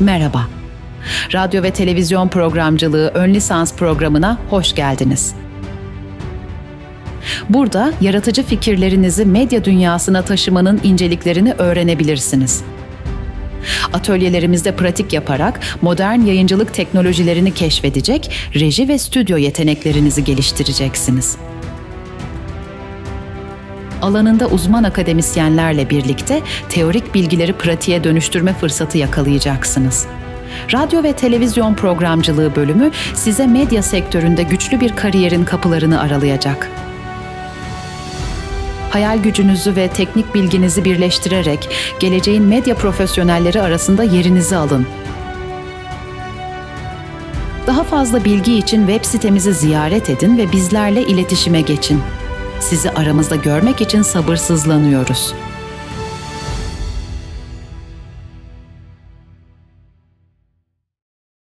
Merhaba. Radyo ve televizyon programcılığı ön lisans programına hoş geldiniz. Burada yaratıcı fikirlerinizi medya dünyasına taşımanın inceliklerini öğrenebilirsiniz. Atölyelerimizde pratik yaparak modern yayıncılık teknolojilerini keşfedecek, reji ve stüdyo yeteneklerinizi geliştireceksiniz. Alanında uzman akademisyenlerle birlikte teorik bilgileri pratiğe dönüştürme fırsatı yakalayacaksınız. Radyo ve televizyon programcılığı bölümü size medya sektöründe güçlü bir kariyerin kapılarını aralayacak. Hayal gücünüzü ve teknik bilginizi birleştirerek geleceğin medya profesyonelleri arasında yerinizi alın. Daha fazla bilgi için web sitemizi ziyaret edin ve bizlerle iletişime geçin. Sizi aramızda görmek için sabırsızlanıyoruz.